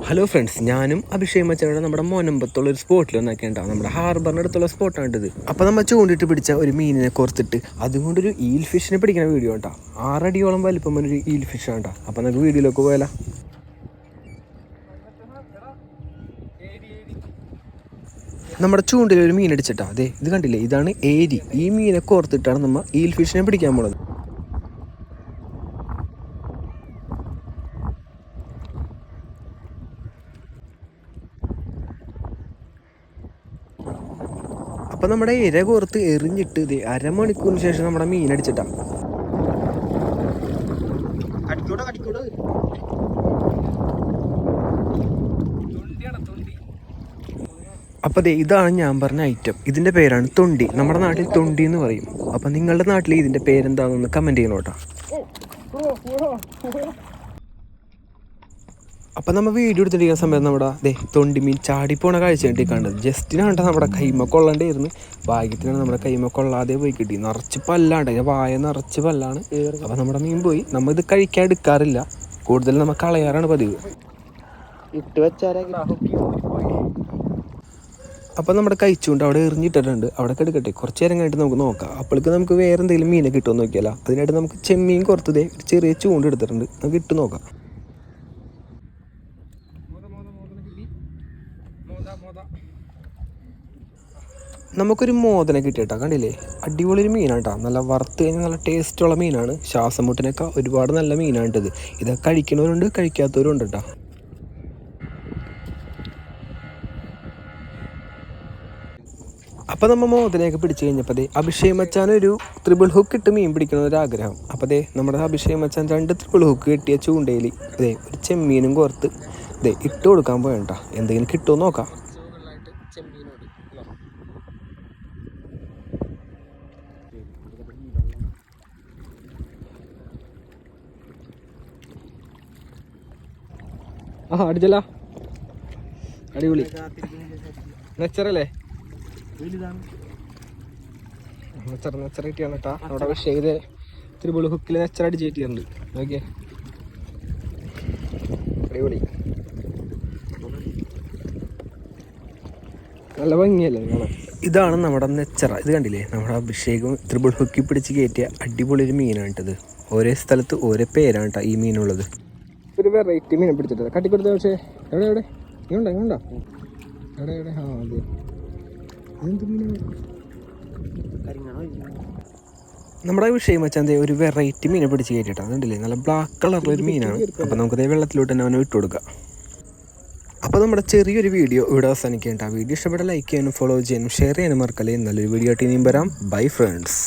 Hello friends ഞാനും അഭിഷേക് മച്ചനോട് നമ്മുടെ മോനമ്പത്തുള്ള ഒരു സ്പോട്ടിൽ ഒന്നൊക്കെ ഉണ്ടാവും നമ്മുടെ ഹാർബറിന്റെ അടുത്തുള്ള സ്പോട്ടാണ് ഇത്. അപ്പോൾ നമ്മൾ ചൂണ്ടിട്ട് പിടിച്ച ഒരു മീനിനെ കോർത്തിട്ട് അതുകൊണ്ട് ഒരു ഈൽ ഫിഷിനെ പിടിക്കുന്ന വീഡിയോ കേട്ടോ ആറടിയോളം വലിപ്പം ഒരു ഈൽ ഫിഷ് കേട്ടോ അപ്പോൾ നമുക്ക് വീഡിയോയിലൊക്കെ പോയാലോ. നമ്മുടെ ചൂണ്ടിൽ ഒരു മീൻ അടിച്ചിട്ടാ. അതെ ഇത് കണ്ടില്ലേ? ഇതാണ് ഏരി. ഈ മീനെ കോർത്തിട്ടാണ് നമ്മൾ ഈൽ ഫിഷിനെ പിടിക്കാൻ പോണത്. അപ്പം നമ്മുടെ ഇര കോർത്ത് എറിഞ്ഞിട്ട് ഇത് അരമണിക്കൂറിന് ശേഷം നമ്മുടെ മീൻ അടിച്ചിട്ടാ. അപ്പോൾ ഇതാണ് ഞാൻ പറഞ്ഞ ഐറ്റം ഇതിന്റെ പേരാണ് തൊണ്ടി. നമ്മുടെ നാട്ടിൽ തൊണ്ടി എന്ന് പറയും. അപ്പം നിങ്ങളുടെ നാട്ടിൽ ഇതിന്റെ പേരെന്താണെന്ന് കമന്റ് ചെയ്യണോട്ടാ. അപ്പം നമ്മൾ വീഡിയോ എടുത്തിരിക്കുന്ന സമയത്ത് നമ്മുടെ ദേ തൊണ്ടി മീൻ ചാടിപ്പോണ കാഴ്ച വേണ്ടി കണ്ടത്. ജസ്റ്റിനാണ് നമ്മുടെ കൈമ കൊള്ളണ്ടായിരുന്നു ഭാഗ്യത്തിനാണ് നമ്മുടെ കൈമ കൊള്ളാതെ പോയി കിട്ടി. നിറച്ച് പല്ലാണ്ട് അതിന്റെ വായ നിറച്ച് പല്ലാണ്. അപ്പം നമ്മുടെ മീൻ പോയി. നമ്മൾ ഇത് കഴിക്കാൻ എടുക്കാറില്ല. കൂടുതൽ നമ്മൾ കളയാറാണ് പതിവ്. ഇട്ട് വെച്ചാലേ അപ്പം നമ്മുടെ കഴിച്ചുകൊണ്ട് അവിടെ എറിഞ്ഞിട്ടിട്ടുണ്ട്. അവിടെ കിടക്കട്ടെ കുറച്ച് നേരം കഴിഞ്ഞിട്ട് നമുക്ക് നോക്കാം. അപ്പോഴേക്ക് നമുക്ക് വേറെ എന്തെങ്കിലും മീനെ കിട്ടുമോ നോക്കിയാലോ. അതിനായിട്ട് നമുക്ക് ചെമ്മീൻ കുറത്തതേ ഒരു ചെറിയ ചൂണ്ട് എടുത്തിട്ടുണ്ട്. നമുക്ക് ഇട്ട് നോക്കാം. നമുക്കൊരു മോദന കിട്ടിയിട്ടാ കണ്ടില്ലേ? അടിപൊളി ഒരു മീനാണ് കേട്ടോ നല്ല വറുത്ത് കഴിഞ്ഞാൽ നല്ല ടേസ്റ്റുള്ള മീനാണ്. ശ്വാസം മുട്ടിനൊക്കെ ഒരുപാട് നല്ല മീനാണ് ഇത് ഇത് കഴിക്കുന്നവരുണ്ട് കഴിക്കാത്തവരും ഉണ്ട് കേട്ടോ അപ്പോൾ നമ്മൾ മോദനയൊക്കെ പിടിച്ചു കഴിഞ്ഞപ്പോൾ അഭിഷേക് മച്ചാൻ ഒരു ത്രിബിൾ ഹുക്ക് ഇട്ട് മീൻ പിടിക്കണം ഒരു ആഗ്രഹം അപ്പോൾ അതെ നമ്മുടെ അഭിഷേക് മച്ചാൻ രണ്ട് ത്രിബിൾ ഹുക്ക് കിട്ടിയ ചൂണ്ടയിൽ അതെ ഒരു ചെമ്മീനും കോർത്ത് അതെ ഇട്ട് കൊടുക്കാൻ പോയണ്ട എന്തെങ്കിലും കിട്ടുമോ നോക്കാം. ആ അടിച്ചല്ല. അടിപൊളി. നെച്ചറല്ലേ നെച്ചർ നെച്ചർ കിട്ടിയാണ് കേട്ടാ അവിടെ പക്ഷേ ഇത് ത്രിബിൾ ഹുക്കിൽ നെച്ചർ അടിച്ച് കിട്ടിയിട്ടുണ്ട് നോക്കിയേ. അടിപൊളി. നല്ല ഭംഗിയല്ലേ കാണാൻ? ഇതാണ് നമ്മുടെ നെച്ചറ ഇത് കണ്ടില്ലേ? നമ്മുടെ അഭിഷേകം ത്രിപുൾ ഹുക്കി പിടിച്ച് കയറ്റിയ അടിപൊളി ഒരു മീനാണ് കേട്ടത് ഓരോ സ്ഥലത്ത് ഓരോ പേരാണ് കേട്ടോ ഈ മീനുള്ളത്. ഒരു വെറൈറ്റി മീനെ പിടിച്ചിട്ടില്ല കട്ടിക്കൊടുത്ത പക്ഷേ എവിടെ എവിടെ? ഇങ്ങോട്ടാ ഇങ്ങോട്ടാ. എവിടെ എവിടെ? ആ അതെ. മീനാണ് നമ്മുടെ വിഷയം വെച്ചാൽ എന്തേ ഒരു വെറൈറ്റി മീനെ പിടിച്ച് കയറ്റിട്ടാ അതുണ്ടല്ലേ നല്ല ബ്ലാക്ക് കളറിലൊരു ഒരു മീനാണ്. അപ്പോൾ നമുക്കതേ വെള്ളത്തിലോട്ട് തന്നെ അവനെ വിട്ടു കൊടുക്കാം. അപ്പോൾ നമ്മുടെ ചെറിയൊരു വീഡിയോ ഇവിടെ അവസാനിക്കേണ്ട വീഡിയോ ഇഷ്ടപ്പെട്ട ലൈക്ക് ചെയ്യാനും ഫോളോ ചെയ്യാനും ഷെയർ ചെയ്യാനും മറക്കല്ലേ. നല്ലൊരു വീഡിയോ ആയിട്ട് ഇനിയും വരാം. Bye friends